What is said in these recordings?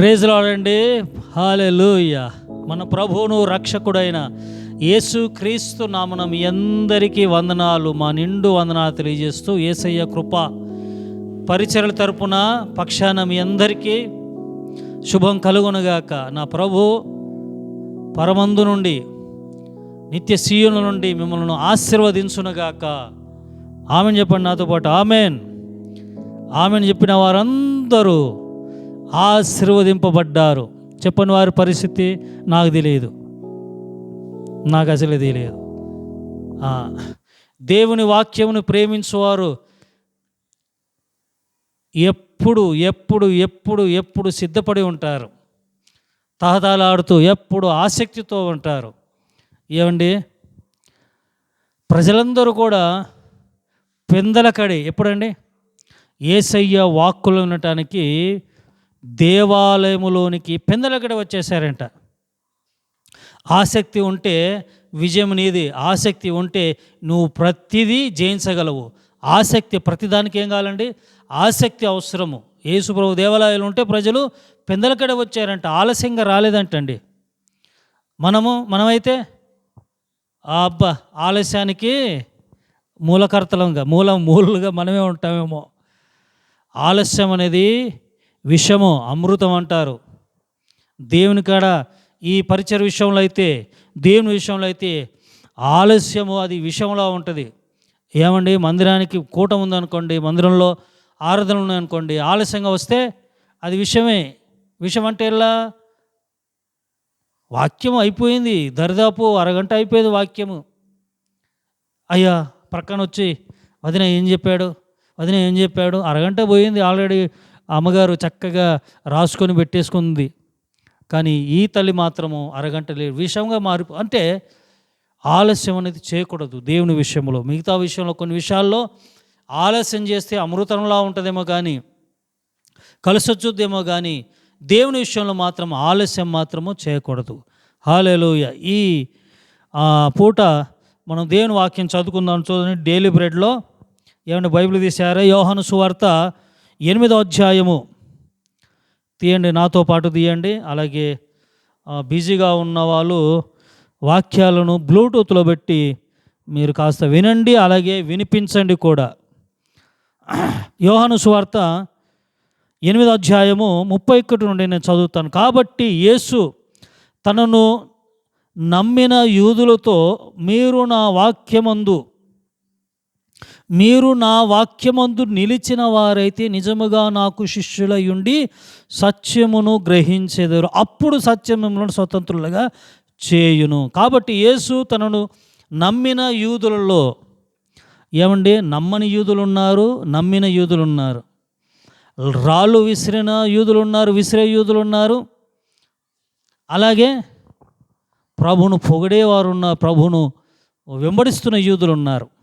Praise లాడండి. Hallelujah మన ప్రభువును రక్షకుడైన యేసు క్రీస్తు నామన మీ అందరికీ వందనాలు మా నిండు వందనాలు తెలియజేస్తూ ఏసయ్య కృప పరిచరల తరపున పక్షాన మీ అందరికీ శుభం కలుగునుగాక. నా ప్రభు పరమందు నుండి నిత్య సీయుల నుండి మిమ్మల్ని ఆశీర్వదించునుగాక. ఆమెను చెప్పండి నాతో పాటు. ఆమెన్. ఆమెను చెప్పిన వారందరూ ఆశీర్వదింపబడ్డారు. చెప్పని వారి పరిస్థితి నాకు తెలియదు. నాకు అసలు తెలియదు. దేవుని వాక్యమును ప్రేమించువారు ఎప్పుడు ఎప్పుడు ఎప్పుడు ఎప్పుడు సిద్ధపడి ఉంటారు. తహతాలాడుతూ ఎప్పుడు ఆసక్తితో ఉంటారు. ఏమండి? ప్రజలందరూ కూడా పిందలకడి ఎప్పుడండి? ఏసయ్య వాక్కులు వినటానికి దేవాలయములోనికి పెందలగడ వచ్చేసారంట ఆసక్తి ఉంటే విజయం నీది ఆసక్తి ఉంటే నువ్వు ప్రతిదీ జయించగలవు. ఆసక్తి ప్రతిదానికి ఏం కావాలండి? ఆసక్తి అవసరము. యేసుప్రభు దేవాలయాలు ఉంటే ప్రజలు పెందలకడ వచ్చారంట ఆలస్యంగా రాలేదంటండి. మనము మనమైతే ఆ అబ్బా ఆలస్యానికి మూలకర్తలంగా మూల మూలుగా మనమే ఉంటామేమో. ఆలస్యం అనేది విషము అమృతం అంటారు. దేవుని కాడ ఈ పరిచయ విషయంలో అయితే దేవుని విషయంలో అయితే ఆలస్యము అది విషయంలో ఉంటుంది. ఏమండి? మందిరానికి కూటం ఉందనుకోండి మందిరంలో ఆరాధనలు ఉన్నాయనుకోండి ఆలస్యంగా వస్తే అది విషయమే. విషయం అంటే ఎలా? వాక్యం అయిపోయింది దరిదాపు అరగంట అయిపోయేది వాక్యము. అయ్యా ప్రక్కన వచ్చి వదిన ఏం చెప్పాడు? వదిన ఏం చెప్పాడు? అరగంట పోయింది ఆల్రెడీ అమ్మగారు చక్కగా రాసుకొని పెట్టేసుకుంది. కానీ ఈ తల్లి మాత్రము అరగంట లేదు విషయంగా మారి అంటే ఆలస్యం అనేది చేయకూడదు దేవుని విషయంలో. మిగతా విషయంలో కొన్ని విషయాల్లో ఆలస్యం చేస్తే అమృతంలా ఉంటుందేమో కానీ కలిసొచ్చుద్దేమో కానీ దేవుని విషయంలో మాత్రం ఆలస్యం మాత్రము చేయకూడదు. హాలేలోయ. ఈ పూట మనం దేవుని వాక్యం చదువుకుందాం చూడండి. డైలీ బ్రెడ్లో ఏమైనా బైబిల్ తీశారా? యోహను సువార్త ఎనిమిదో అధ్యాయము. తీయండి నాతో పాటు తీయండి. అలాగే బిజీగా ఉన్న వాళ్ళు వాక్యాలను బ్లూటూత్లో పెట్టి మీరు కాస్త వినండి అలాగే వినిపించండి కూడా. యోహాను సువార్త ఎనిమిదో అధ్యాయము ముప్పై ఒకటి నుండి నేను చదువుతాను. కాబట్టి యేసు తనను నమ్మిన యూదులతో మీరు నా వాక్యమందు మీరు నా వాక్యమందు నిలిచిన వారైతే నిజముగా నాకు శిష్యులయుండి సత్యమును గ్రహించేదారు. అప్పుడు సత్యం మిమ్మల్ని స్వతంత్రులుగా చేయును. కాబట్టి యేసు తనను నమ్మిన యూదులలో ఏమండి? నమ్మని యూదులు ఉన్నారు నమ్మిన యూదులు ఉన్నారు రాళ్ళు విసిరిన యూదులు ఉన్నారు విసిరే యూదులు ఉన్నారు అలాగే ప్రభును పొగిడేవారు ఉన్నారు ప్రభును వెంబడిస్తున్న యూదులు ఉన్నారు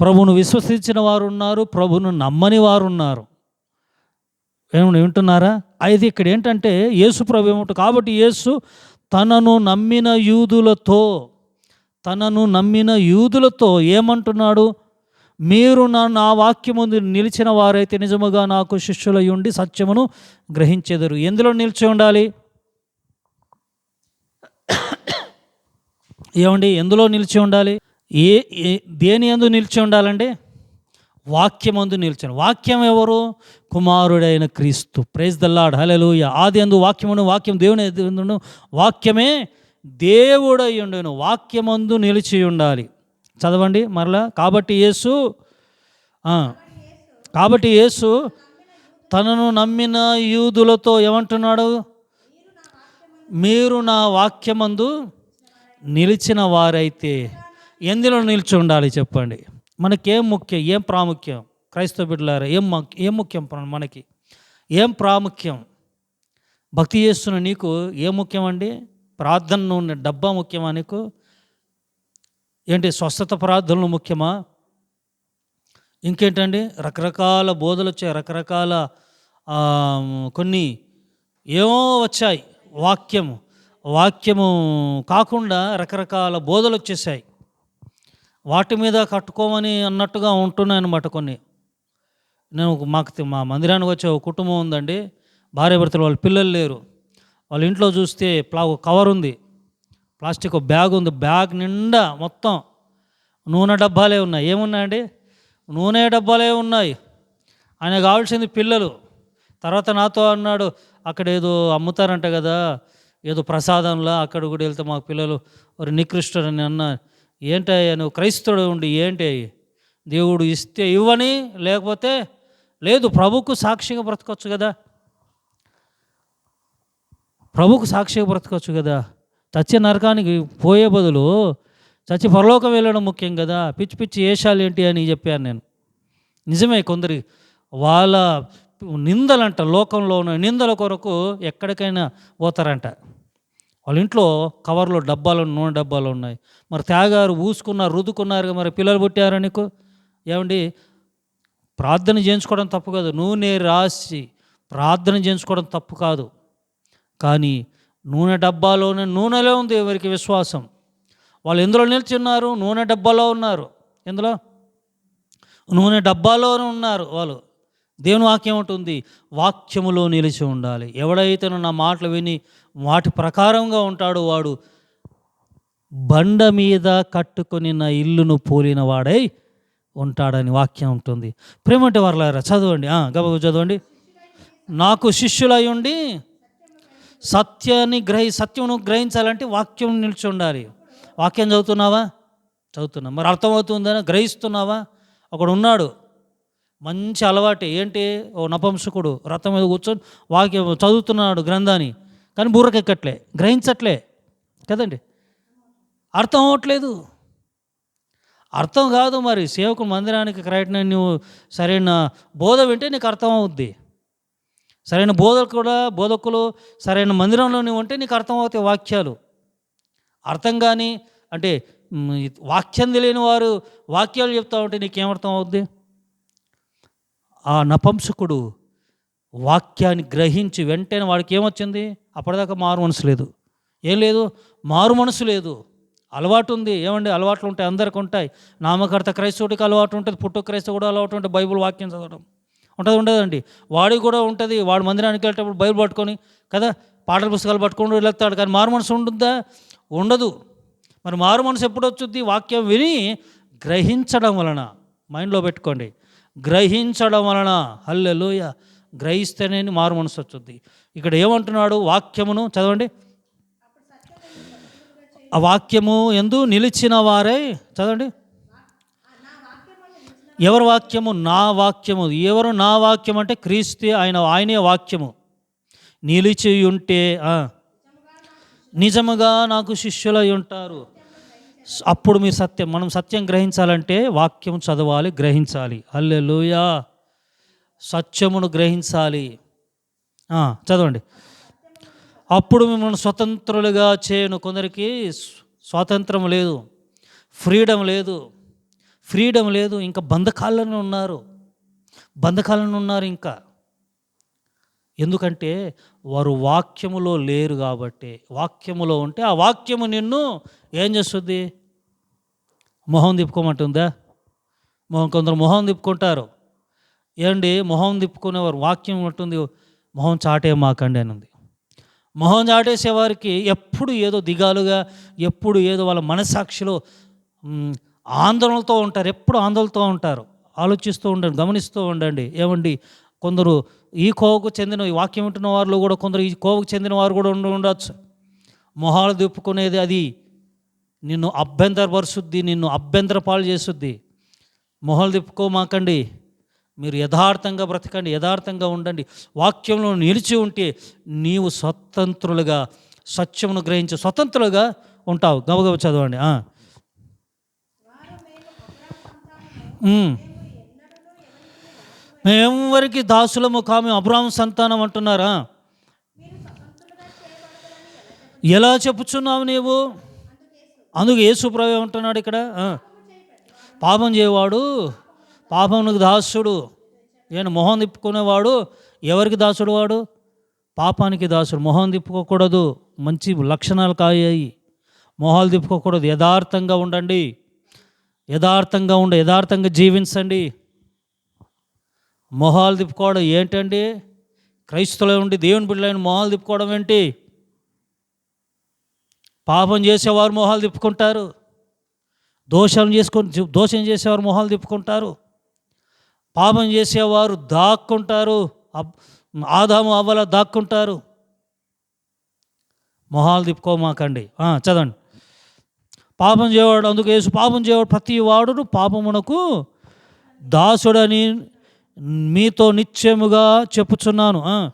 ప్రభును విశ్వసించిన వారు ఉన్నారు ప్రభును నమ్మని వారు ఉన్నారు ఏమన్నా వింటున్నారా? అయితే ఇక్కడ ఏంటంటే యేసు ప్రభు ఏమంటారు కాబట్టి యేసు తనను నమ్మిన యూదులతో తనను నమ్మిన యూదులతో ఏమంటున్నాడు? మీరు నా నా వాక్యం ముందు నిలిచిన వారైతే నిజముగా నాకు శిష్యులై ఉండి సత్యమును గ్రహించెదరు. ఎందులో నిలిచి ఉండాలి? ఏమండి ఎందులో నిలిచి ఉండాలి? ఏ దేని ఎందు నిలిచి ఉండాలండి? వాక్యమందు నిలిచాను. వాక్యం ఎవరు? కుమారుడైన క్రీస్తు. ప్రైజ్ దల్లాడ్ హలెలుయ ఆది అందు వాక్యమును వాక్యం దేవుని ఎందును వాక్యమే దేవుడై ఉండను. వాక్యమందు నిలిచి ఉండాలి. చదవండి మరలా. కాబట్టి యేసు కాబట్టి యేసు తనను నమ్మిన యూదులతో ఏమంటున్నాడు? మీరు నా వాక్యమందు నిలిచిన వారైతే ఎందులో నిలిచి ఉండాలి చెప్పండి? మనకేం ముఖ్యం? ఏం ప్రాముఖ్యం? క్రైస్తవ బిడ్డలారా ఏం ఏం ముఖ్యం మనకి? ఏం ప్రాముఖ్యం? భక్తి చేస్తున్న నీకు ఏం ముఖ్యం అండి ప్రార్థన ఉన్న డబ్బా ముఖ్యమా నీకు? ఏంటి స్వస్థత ప్రార్థనలు ముఖ్యమా? ఇంకేంటండి? రకరకాల బోధలు వచ్చాయి రకరకాల కొన్ని ఏమో వచ్చాయి. వాక్యము. వాక్యము కాకుండా రకరకాల బోధలు వచ్చేసాయి. వాటి మీద కట్టుకోమని అన్నట్టుగా ఉంటున్నాయన్నమాట కొన్ని. నేను మాకు మా మందిరానికి వచ్చే ఒక కుటుంబం ఉందండి. భార్య భర్తలు వాళ్ళ పిల్లలు లేరు. వాళ్ళ ఇంట్లో చూస్తే ప్లా కవర్ ఉంది. ప్లాస్టిక్ బ్యాగ్ ఉంది. బ్యాగ్ నిండా మొత్తం నూనె డబ్బాలే ఉన్నాయి. ఏమున్నాయండి? నూనె డబ్బాలే ఉన్నాయి. ఆయన కావాల్సింది పిల్లలు. తర్వాత నాతో అన్నాడు అక్కడ ఏదో అమ్ముతారంట కదా ఏదో ప్రసాదంలా అక్కడ కూడా వెళ్తే మాకు పిల్లలు ఒక నికృష్టుడు అని అన్న ఏంటయ్యా నువ్వు క్రైస్తవుడు ఉండి ఏంటి? దేవుడు ఇస్తే ఇవ్వని లేకపోతే లేదు ప్రభుకు సాక్షిగా బ్రతకొచ్చు కదా? ప్రభుకు సాక్షిగా బ్రతకొచ్చు కదా? చచ్చే నరకానికి పోయే బదులు చచ్చి పరలోకం వెళ్ళడం ముఖ్యం కదా? పిచ్చి పిచ్చి ఏషాలు ఏంటి అని చెప్పాను నేను. నిజమే కొందరి వాళ్ళ నిందలంట లోకంలో ఉన్న నిందల కొరకు ఎక్కడికైనా పోతారంట. వాళ్ళ ఇంట్లో కవర్లో డబ్బాలు నూనె డబ్బాలు ఉన్నాయి. మరి త్యాగారు ఊసుకున్నారు రుదుకున్నారు మరి పిల్లలు పుట్టారు నీకు? ఏమండి? ప్రార్థన చేయించుకోవడం తప్పు కాదు. నూనె రాసి ప్రార్థన చేయించుకోవడం తప్పు కాదు. కానీ నూనె డబ్బాలోనే నూనెలో ఉంది ఎవరికి విశ్వాసం. వాళ్ళు ఎందులో నిల్చున్నారు? నూనె డబ్బాలో ఉన్నారు. ఎందులో? నూనె డబ్బాలోనే ఉన్నారు వాళ్ళు. దేవుని వాక్యం ఉంటుంది వాక్యములో నిలిచి ఉండాలి. ఎవడైతే నా మాటలు విని వాటి ప్రకారంగా ఉంటాడో వాడు బండ మీద కట్టుకుని నా ఇల్లును పోలిన వాడై ఉంటాడని వాక్యం ఉంటుంది. ప్రేమంటే వర్లారా చదవండి. గబగ చదవండి. నాకు శిష్యులై ఉండి సత్యాన్ని గ్రహి సత్యమును గ్రహించాలంటే వాక్యం నిలిచి ఉండాలి. వాక్యం చదువుతున్నావా? చదువుతున్నా. మరి అర్థమవుతుందని గ్రహిస్తున్నావా? ఒకడు ఉన్నాడు. మంచి అలవాటే. ఏంటి? ఓ నపంసకుడు రథం మీద కూర్చొని వాక్యం చదువుతున్నాడు గ్రంథాన్ని. కానీ బుర్రకెక్కట్లే. గ్రహించట్లే. కదండి? అర్థం అవ్వట్లేదు. అర్థం కాదు మరి. సేవకు మందిరానికి కరెక్ట్ నువ్వు సరైన బోధ వింటే నీకు అర్థం అవుద్ది. సరైన బోధకు కూడా బోధకులు సరైన మందిరంలో నువ్వు ఉంటే నీకు అర్థం అవుతాయి వాక్యాలు. అర్థం కానీ అంటే వాక్యం తెలియని వారు వాక్యాలు చెప్తా ఉంటే నీకేమర్థం అవుద్ది? ఆ నపంసకుడు వాక్యాన్ని గ్రహించి వెంటనే వాడికి ఏమొచ్చింది? అప్పటిదాకా మారు మనసు లేదు. ఏం లేదు? మారు మనసు లేదు. అలవాటు ఉంది. ఏమండి? అలవాట్లు ఉంటాయి. అందరికి ఉంటాయి. నామకర్త క్రైస్తవుడికి అలవాటు ఉంటుంది. పుట్టు క్రైస్తవు కూడా అలవాటు ఉంటుంది బైబిల్ వాక్యం చదవడం. ఉంటుంది ఉండదండి. వాడికి కూడా ఉంటుంది. వాడు మందిరానికి వెళ్ళేటప్పుడు బైబిల్ పట్టుకొని కదా? పాటల పుస్తకాలు పట్టుకొని వెళ్తాడు. కానీ మారు మనసు ఉంటుందా? ఉండదు. మరి మారు మనసు ఎప్పుడు వచ్చుద్ది? వాక్యం విని గ్రహించడం వలన. మైండ్లో పెట్టుకోండి. గ్రహించడం వలన హల్లెలూయ గ్రహిస్తేనే మారు మనసు వచ్చుద్ది. ఇక్కడ ఏమంటున్నాడు వాక్యమును? చదవండి. ఆ వాక్యము ఎందు నిలిచిన వారే చదవండి. ఎవరి వాక్యము? నా వాక్యము. ఎవరు నా వాక్యం అంటే క్రీస్తు ఆయన ఆయనే వాక్యము. నిలిచి ఉంటే నిజముగా నాకు శిష్యులై ఉంటారు. అప్పుడు మీరు సత్యం మనం సత్యం గ్రహించాలంటే వాక్యం చదవాలి గ్రహించాలి. హల్లెలూయా. సత్యమును గ్రహించాలి. చదవండి. అప్పుడు మిమ్మల్ని స్వతంత్రులుగా చేయను కొందరికి స్వాతంత్రం లేదు ఫ్రీడమ్ లేదు. ఫ్రీడమ్ లేదు ఇంకా బంధకాలను ఉన్నారు. బంధకాలను ఉన్నారు ఇంకా. ఎందుకంటే వారు వాక్యములో లేరు కాబట్టి. వాక్యములో ఉంటే ఆ వాక్యము నిన్ను ఏం చేస్తుంది? మొహం తిప్పుకోమంటుందా? మొహం కొందరు మొహం తిప్పుకుంటారు. ఏమండి? మొహం తిప్పుకునేవారు వాక్యం ఉంటుంది మొహం చాటే మాకండి అని ఉంది మొహం చాటేసేవారికి ఎప్పుడు ఏదో దిగాలుగా ఎప్పుడు ఏదో వాళ్ళ మనసాక్షిలో ఆందోళనలతో ఉంటారు. ఎప్పుడు ఆందోళనతో ఉంటారు. ఆలోచిస్తూ ఉండండి గమనిస్తూ ఉండండి. ఏమండి? కొందరు ఈ కోవకు చెందిన ఈ వాక్యం వింటున్న వారిలో కూడా కొందరు ఈ కోవకు చెందిన వారు కూడా ఉండి ఉండొచ్చు. మొహాలు దిప్పుకునేది అది. నిన్ను అభ్యంతరపరుచుద్ది నిన్ను అభ్యంతర పాలు చేస్తుంది. మొహాలు తిప్పుకోమాకండి. మీరు యథార్థంగా బ్రతకండి యథార్థంగా ఉండండి. వాక్యంలో నిలిచి ఉంటే నీవు స్వతంత్రులుగా సత్యమును గ్రహించే స్వతంత్రులుగా ఉంటావు. గబగబ చదవండి. మేము ఉమ్. మేమెవరికి దాసులము కామి అబ్రాహం సంతానం అంటున్నారా? ఎలా చెప్పుచున్నావు నీవు? అందుకు యేసు ఉంటున్నాడు ఇక్కడ? పాపం చేయవాడు పాపమునకు దాసుడు. నేను మొహం తిప్పుకునేవాడు. ఎవరికి దాసుడు వాడు? పాపానికి దాసుడు. మొహం తిప్పుకోకూడదు. మంచి లక్షణాలు కాయాయి. మొహాలు తిప్పుకోకూడదు. యథార్థంగా ఉండండి. యథార్థంగా ఉండ. యథార్థంగా జీవించండి. మొహాలు తిప్పుకోవడం ఏంటండి? క్రైస్తవులు ఉండి దేవుని బిడ్డలైన మొహాలు తిప్పుకోవడం ఏంటి? పాపం చేసేవారు మొహాలు తిప్పుకుంటారు. దోషం చేసుకొని దోషం చేసేవారు మొహాలు తిప్పుకుంటారు. పాపం చేసేవారు దాక్కుంటారు. ఆదాము అవ్వల దాక్కుంటారు. మొహాలు తిప్పుకోమాకండి. చదవండి. పాపం చేయవాడు అందుకు యేసు పాపం చేయవాడు ప్రతి వాడును పాపమునకు దాసుడని మీతో నిత్యముగా చెప్పుచున్నాను.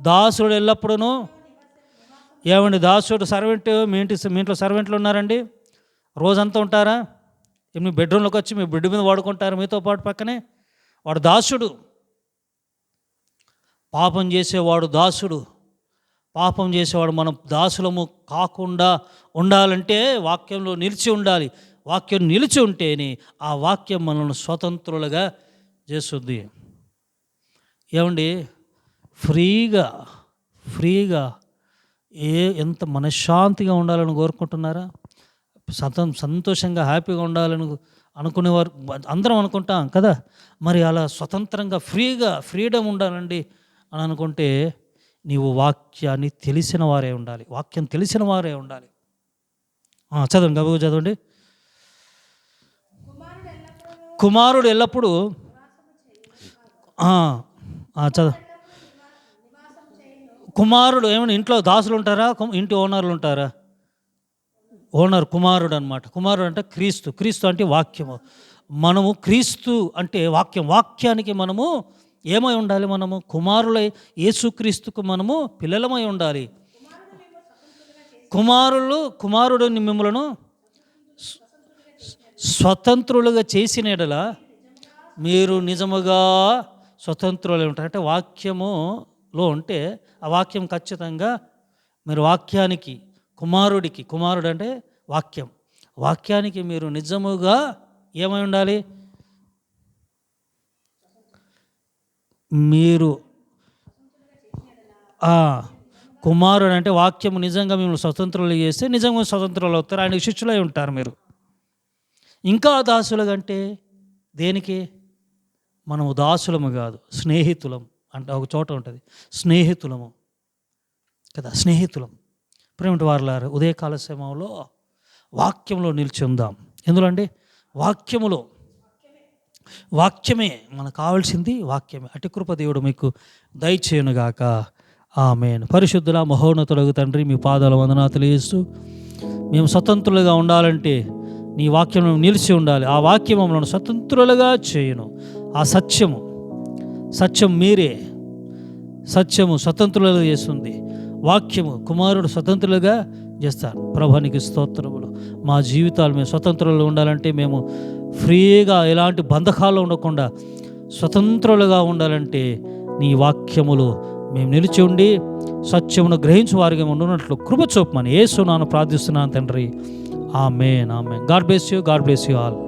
దాసుడు ఎల్లప్పుడూ ఏమండి దాసుడు సర్వెంట్ మీ ఇంటి మీ ఇంట్లో సర్వెంట్లు ఉన్నారండి? రోజంతా ఉంటారా? మీ బెడ్రూమ్లోకి వచ్చి మీ బెడ్ మీద వాడుకుంటారు మీతో పాటు పక్కనే? వాడు దాసుడు. పాపం చేసేవాడు దాసుడు. పాపం చేసేవాడు మనం దాసులము కాకుండా ఉండాలంటే వాక్యంలో నిలిచి ఉండాలి. వాక్యం నిలిచి ఉంటేనే ఆ వాక్యం మనల్ని స్వతంత్రులుగా చేస్తుంది ఏమండి? ఫ్రీగా ఫ్రీగా ఏ ఎంత మనశ్శాంతిగా ఉండాలని కోరుకుంటున్నారా? సతం సంతోషంగా హ్యాపీగా ఉండాలని అనుకునేవారు అందరం అనుకుంటాం కదా. మరి అలా స్వతంత్రంగా ఫ్రీగా ఫ్రీడమ్ ఉండాలండి అని అనుకుంటే నీవు వాక్యాన్ని తెలిసిన వారే ఉండాలి. వాక్యం తెలిసిన వారే ఉండాలి. చదవండి గబు చదవండి. కుమారుడు ఎల్లప్పుడూ చదువు. కుమారుడు ఏమైనా ఇంట్లో దాసులు ఉంటారా? ఇంటి ఓనర్లు ఉంటారా? ఓనర్ కుమారుడు అనమాట కుమారుడు అంటే క్రీస్తు. క్రీస్తు అంటే వాక్యము. మనము క్రీస్తు అంటే వాక్యం. వాక్యానికి మనము ఏమై ఉండాలి మనము? కుమారులై యేసుక్రీస్తుకు మనము పిల్లలమై ఉండాలి. కుమారులు కుమారుడిని మిమ్మలను స్వతంత్రులుగా చేసిన ఎడల మీరు నిజముగా స్వతంత్రులై ఉంటారు. అంటే వాక్యములో ఉంటే ఆ వాక్యం ఖచ్చితంగా మీరు వాక్యానికి కుమారుడికి కుమారుడు అంటే వాక్యం. వాక్యానికి మీరు నిజముగా ఏమై ఉండాలి? మీరు కుమారుడు అంటే వాక్యము నిజంగా మిమ్మల్ని స్వతంత్రులు చేస్తే నిజంగా స్వతంత్రులు అవుతారు. ఆయన శిష్యులై ఉంటారు మీరు. ఇంకా దాసులు కంటే దేనికి? మనము దాసులము కాదు స్నేహితులం అంటే ఒక చోట ఉంటుంది. స్నేహితులము కదా స్నేహితులం. ప్రేమటి వారులారు ఉదయకాల సమయంలో వాక్యంలో నిలిచి ఉందాం ఎందులో అండి వాక్యములో వాక్యమే మనకు కావాల్సింది వాక్యమే. అటు కృప దేవుడు మీకు దయచేయునుగాక ఆమెన్. పరిశుద్ధుల మహోన్నతులకు తండ్రి మీ పాదాల వందనా తెలియజేస్తూ మేము స్వతంత్రులుగా ఉండాలంటే నీ వాక్యం నిలిచి ఉండాలి. ఆ వాక్యం మమ్మల్ని స్వతంత్రులుగా చేయను. ఆ సత్యము సత్యం మీరే. సత్యము స్వతంత్రులుగా చేస్తుంది. వాక్యము కుమారుడు స్వతంత్రులుగా చేస్తారు. ప్రభానికి స్తోత్రములు. మా జీవితాలు మేము స్వతంత్రులు ఉండాలంటే మేము ఫ్రీగా ఎలాంటి బంధకాలు ఉండకుండా స్వతంత్రులుగా ఉండాలంటే నీ వాక్యములు మేము నిలిచి ఉండి సత్యమును గ్రహించు వారిగా ఉండున్నట్లు కృప చూపమని ఏసు సునాను ప్రార్థిస్తున్నాను తండ్రి. Amen amen. God bless you god bless you all.